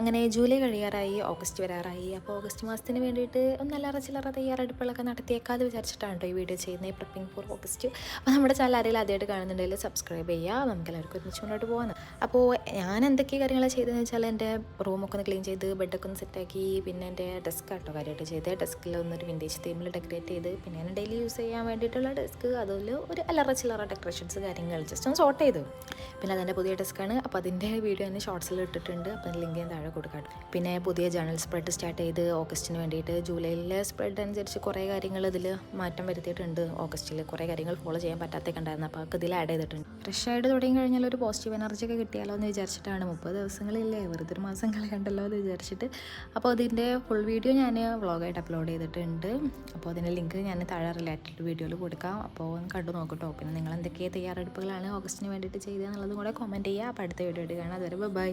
അങ്ങനെ ജൂലൈ കഴിയാറായി ഓഗസ്റ്റ് വരാറായി. അപ്പോൾ ഓഗസ്റ്റ് മാസത്തിന് വേണ്ടിയിട്ട് ഒന്ന് അല്ലറ ചില്ലറ തയ്യാറെടുപ്പുകളൊക്കെ നടത്തിയേക്കാതെ വിചാരിച്ചിട്ടാണ് കേട്ടോ ഈ വീഡിയോ ചെയ്യുന്നത് പ്രിപ്പിംഗ് ഫോർ ഓഗസ്റ്റ്. അപ്പോൾ നമ്മുടെ ചാനൽ ആരെങ്കിലും ആദ്യമായിട്ട് കാണുന്നുണ്ടെങ്കിൽ സബ്സ്ക്രൈബ് ചെയ്യുക. നമുക്ക് എല്ലാവർക്കും ഒരുമിച്ച് മുന്നോട്ട് പോകാം അപ്പോൾ ഞാൻ എന്തൊക്കെ കാര്യങ്ങളാണ് ചെയ്തതെന്ന് വെച്ചാൽ എന്റെ റൂമൊക്കെ ഒന്ന് ക്ലീൻ ചെയ്ത് ബെഡൊക്കെ ഒന്ന് സെറ്റാക്കി പിന്നെ എന്റെ ഡെസ്ക് കേട്ടോ കാര്യമായിട്ട് ചെയ്ത്. ഡെസ്കിൽ ഒന്നൊരു വിന്റേജ് തീമിൽ ഡെക്കറേറ്റ് ചെയ്ത് പിന്നെ ഞാൻ ഡെയിലി യൂസ് ചെയ്യാൻ വേണ്ടിയിട്ടുള്ള ഡെസ്ക് അതുപോലെ ഒരു അല്ലറ ചില്ലറ ഡെക്കറേഷൻസ് കാര്യങ്ങൾ. ജസ്റ്റ് ഒന്ന് സോർട്ട് ചെയ്തു. പിന്നെ അതെന്റെ പുതിയ ഡെസ്ക്കാണ്. അപ്പോൾ അതിന്റെ വീഡിയോ തന്നെ ഷോർട്സിൽ ഇട്ടിട്ടുണ്ട്. അപ്പോൾ ലിങ്ക് ഞാൻ താഴെ കൊടുക്കാം. പിന്നെ പുതിയ ജേണൽ സ്പ്രെഡ് സ്റ്റാർട്ട് ചെയ്ത് ഓഗസ്റ്റിന് വേണ്ടിയിട്ട് ജൂലൈയിലെ സ്പ്രെഡ് അനുസരിച്ച് കുറേ കാര്യങ്ങൾ ഇതിൽ മാറ്റം വരുത്തിയിട്ടുണ്ട്. ഓഗസ്റ്റിൽ കുറേ കാര്യങ്ങൾ ഫോളോ ചെയ്യാൻ പറ്റാത്തൊക്കെ ഉണ്ടായിരുന്നു അപ്പോൾ അതിൽ ആഡ് ചെയ്തിട്ടുണ്ട്. ഫ്രഷ് ആയിട്ട് തുടങ്ങി കഴിഞ്ഞാൽ ഒരു പോസിറ്റീവ് എനർജി ഒക്കെ കിട്ടിയാലോ എന്ന് വിചാരിച്ചിട്ടാണ്. മുപ്പത് ദിവസങ്ങളില്ലേ? വെറുതെ ഒരു മാസം കളയണ്ടല്ലോ എന്ന് വിചാരിച്ചിട്ട്. അപ്പോൾ അതിന്റെ ഫുൾ വീഡിയോ ഞാൻ വ്ളോഗായിട്ട് അപ്ലോഡ് ചെയ്തിട്ടുണ്ട്. അപ്പോൾ അതിന്റെ ലിങ്ക് ഞാൻ താഴെ റിലേറ്റഡ് വീഡിയോയിൽ കൊടുക്കാം. അപ്പോൾ കണ്ടു നോക്കട്ടോ പിന്നെ നിങ്ങൾ എന്തൊക്കെ തയ്യാറെടുപ്പുകളാണ് ഓഗസ്റ്റിന് വേണ്ടിയിട്ട് ചെയ്തതെന്നുള്ളതും കൂടെ കമന്റ് ചെയ്യുക അപ്പോൾ അടുത്ത വീഡിയോ കാണാം. അതുവരെ ബൈ